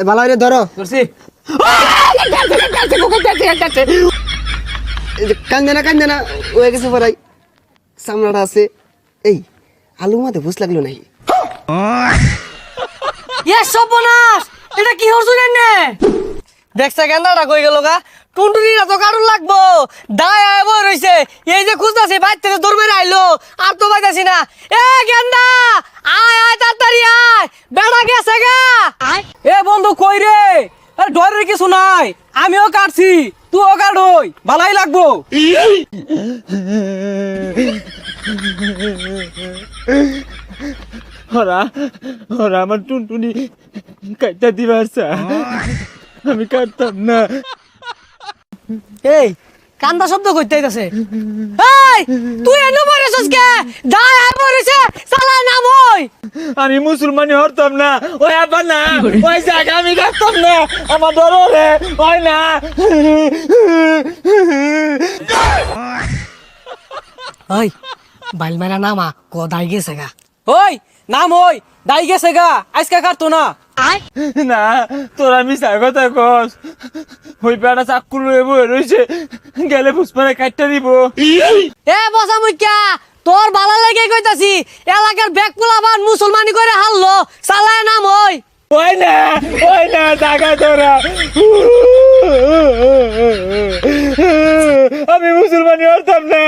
এ ভালো করে ধরো। করছি কান্দে না কান্দে না। হয়ে গেছে পরাই সামনাটা আছে। এই আলু মাতে ভুস লাগল নাই এ সর্বনাশ! এটা কি নে দেখছে গেন্দাটা কই গেল গা? তো কারণ লাগবো? দায় আয় বই রইছে। এই যে খুঁজতাছে বাইর থেকে দৌড় মেরে আইলো। আর তো পাইতাছি না। এ গেন্দা! আয় আয় তাড়াতাড়ি আয়। বেড়া গেছে গা। এ বন্ধু কই রে? আরে ডরের কিছু নাই। আমিও কাটছি তুইও কাটই ভালাই লাগবো। ওরা ওরা আমার টুনটুনি কাইটা দিবার। আমি কাটতাম না। এই কান্দা শব্দ কইতে আইতাছে। এই তুই এনে মরেছস কে দায় আয় মরেছে সালা নাম ওই। আমি মুসলমানি হরতাম না। ওই আবার না ওই জায়গা আমি কাটতাম না। আমার ডর রে ওই না। ওই বাইল মেরা নামা কদাই গেছে গা? ওই নাম ওই দাই গেছে গা আজকে কাটতো না? না তোরা মিশা কথা কস ওই পেড়া বয়ে রয়েছে গেলে পুষ্পারে কাটতে দিব। এ বসা মুখ্যা তোর বালা লাগে কইতাছি এলাকার ব্যাগ পোলাবান মুসলমানি করে হারলো সালায় নাম ওই। ওই না ওই না টাকা তোরা। আমি মুসলমানি হরতাম না।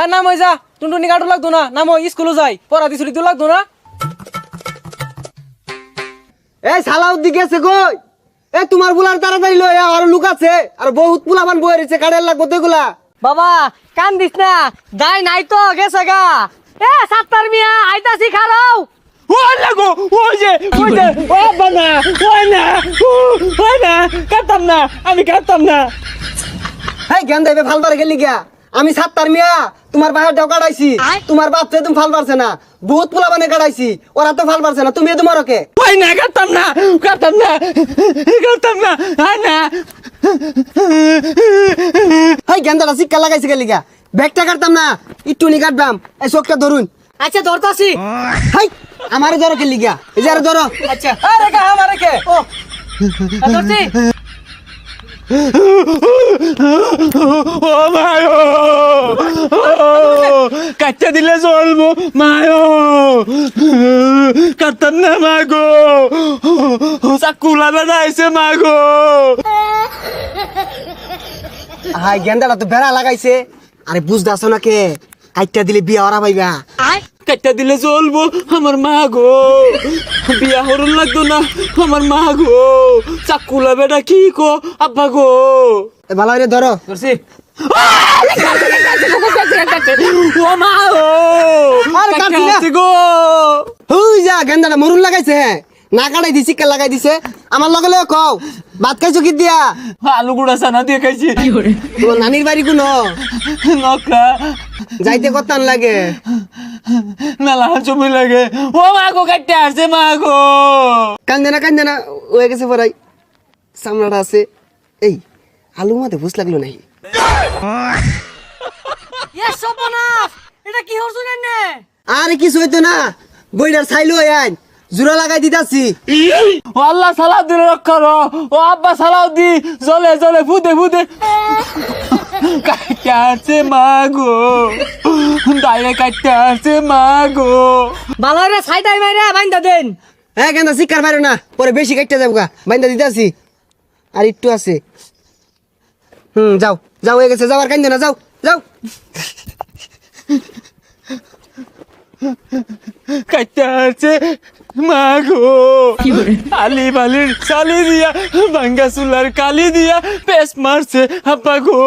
আর নাম ওই যা টুনটুনি কাটু লাগতো না নাম ওই স্কুলে যাই পড়া দিছুলি তো লাগতো না। এই সালাউদ্দি গেছে কই? এ তোমার বুলার তাড়াতাড়ি লই আও, আর লুক আছে। আর বহুত পুলাবান বয়ে রয়েছে কাড়ের লাগবো তো এগুলা বাবা কান দিস না দাই নাই তো গেছে গা। এ সাত্তার মিয়া আইতাছি খারাও। ওই লাগো ওই যে ওই যে ওই আব্বা না ওই না ওই না কাটতাম না আমি কাটতাম না। হ্যাঁ জ্ঞান দেবে ফাল গেলি গিয়া। আমি সাতটার মিয়া তোমার বাহার ডাও কাটাইছি। তোমার বাপ তো তুমি ফাল পারছে না বহুত পুলাবানে কাটাইছি ওরা তো ফাল পারছে না তুমি তোমার ওকে ওই না কাটতাম না কাটতাম না কাটতাম না আয় না। হ্যাঁ জ্ঞানটা শিক্ষা লাগাইছে গেলি গিয়া ব্যাগটা কাটতাম না একটু নি কাটবাম এই চোখটা ধরুন। আচ্ছা ধরতাছি। হাই আমারে ধরো গেলি গিয়া এই যে ধরো। আচ্ছা আরে কে আমারে কে? ও। ধরছি। ও মায়ো কাটতে দিলে চলবো মায়ো। কাটতাম না মাগো। চাকুলা বেড়াইছে মাগো। হাই গেন্দাটা তো বেড়া লাগাইছে। আরে বুঝতে আসো না কে? কাইটটা দিলে বিয়া ওরা পাইবা। কাটতে দিলে চলবো আমার মা গো বিয়া হরুন লাগতো না আমার মা গো চাকুলা বেটা কি কো আব্বা গো। এ ভালো ধরো। করছি মরুন লাগাইছে না কাটাই দিছি কে লাগাই দিছে আমার লগে লগে কও ভাত খাইছো কি দিয়া আলু গুড়া সানা দিয়ে খাইছি নকরা যাইতে কতান লাগে মেলা জমি লাগে ও মা গো কাটতে আসছে মা গো কান্দে না হয়ে গেছে পরাই সামনাটা আছে এই আলু মাতে ভুস লাগল নাই এ এটা কি হরছুন আরে কিছু হইতো না। বইটার ছাইলো আইন। জোড়া লাগাই দিতাছি। ও আল্লাহ সালাদ দিলে রক্ষা রো ও আব্বা সালাদ দি জলে জলে ফুদে ফুদে। কাটতে আসছে মা গো দাইরে কাটতে আসছে মা গো ভালো রে ছাইটাই মাইরে বাইন্দা দেন। হ্যাঁ কেন শিকার পারো না পরে বেশি কাটতে যাব গা বাইন্দা দিতাছি। আর একটু আছে। হুম যাও। যাও হয়ে গেছে যাও আর কান্দে না যাও যাও। কাটতে আসছে মা আলি বালির চালি দিয়া ভাঙ্গা চুলার কালি দিয়া পেস মারছে আব্বা গো।